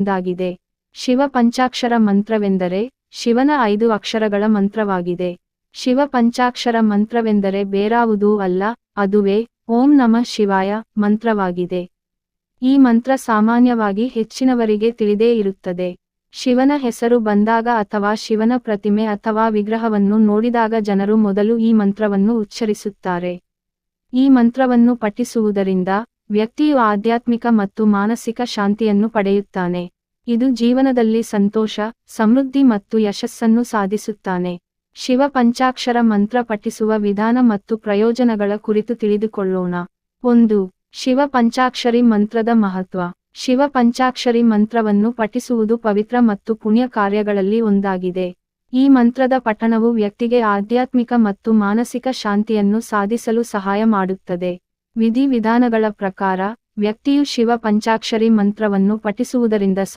ಒಂದಾಗಿದೆ. ಶಿವ ಪಂಚಾಕ್ಷರ ಮಂತ್ರವೆಂದರೆ ಶಿವನ ಐದು ಅಕ್ಷರಗಳ ಮಂತ್ರವಾಗಿದೆ. ಶಿವ ಪಂಚಾಕ್ಷರ ಮಂತ್ರವೆಂದರೆ ಬೇರಾವುದೂ ಅಲ್ಲ, ಅದುವೇ ಓಂ ನಮಃ ಶಿವಾಯ ಮಂತ್ರವಾಗಿದೆ. ಈ ಮಂತ್ರ ಸಾಮಾನ್ಯವಾಗಿ ಹೆಚ್ಚಿನವರಿಗೆ ತಿಳಿದೇ ಇರುತ್ತದೆ. ಶಿವನ ಹೆಸರು ಬಂದಾಗ ಅಥವಾ ಶಿವನ ಪ್ರತಿಮೆ ಅಥವಾ ವಿಗ್ರಹವನ್ನು ನೋಡಿದಾಗ ಜನರು ಮೊದಲು ಈ ಮಂತ್ರವನ್ನು ಉಚ್ಚರಿಸುತ್ತಾರೆ. ಈ ಮಂತ್ರವನ್ನು ಪಠಿಸುವುದರಿಂದ ವ್ಯಕ್ತಿಯು ಆಧ್ಯಾತ್ಮಿಕ ಮತ್ತು ಮಾನಸಿಕ ಶಾಂತಿಯನ್ನು ಪಡೆಯುತ್ತಾನೆ. ಇದು ಜೀವನದಲ್ಲಿ ಸಂತೋಷ, ಸಮೃದ್ಧಿ ಮತ್ತು ಯಶಸ್ಸನ್ನು ಸಾಧಿಸುತ್ತಾನೆ. ಶಿವ ಪಂಚಾಕ್ಷರ ಮಂತ್ರ ಪಠಿಸುವ ವಿಧಾನ ಮತ್ತು ಪ್ರಯೋಜನಗಳ ಕುರಿತು ತಿಳಿದುಕೊಳ್ಳೋಣ. ಒಂದು, ಶಿವ ಪಂಚಾಕ್ಷರಿ ಮಂತ್ರದ ಮಹತ್ವ. ಶಿವ ಪಂಚಾಕ್ಷರಿ ಮಂತ್ರವನ್ನು ಪಠಿಸುವುದು ಪವಿತ್ರ ಮತ್ತು ಪುಣ್ಯ ಕಾರ್ಯಗಳಲ್ಲಿ ಒಂದಾಗಿದೆ. ಈ ಮಂತ್ರದ ಪಠಣವು ವ್ಯಕ್ತಿಗೆ ಆಧ್ಯಾತ್ಮಿಕ ಮತ್ತು ಮಾನಸಿಕ ಶಾಂತಿಯನ್ನು ಸಾಧಿಸಲು ಸಹಾಯ ಮಾಡುತ್ತದೆ. ವಿಧಿ ವಿಧಾನಗಳ ಪ್ರಕಾರ ವ್ಯಕ್ತಿಯು ಶಿವ ಪಂಚಾಕ್ಷರಿ ಮಂತ್ರವನ್ನು ಪಠಿಸುವುದರಿಂದ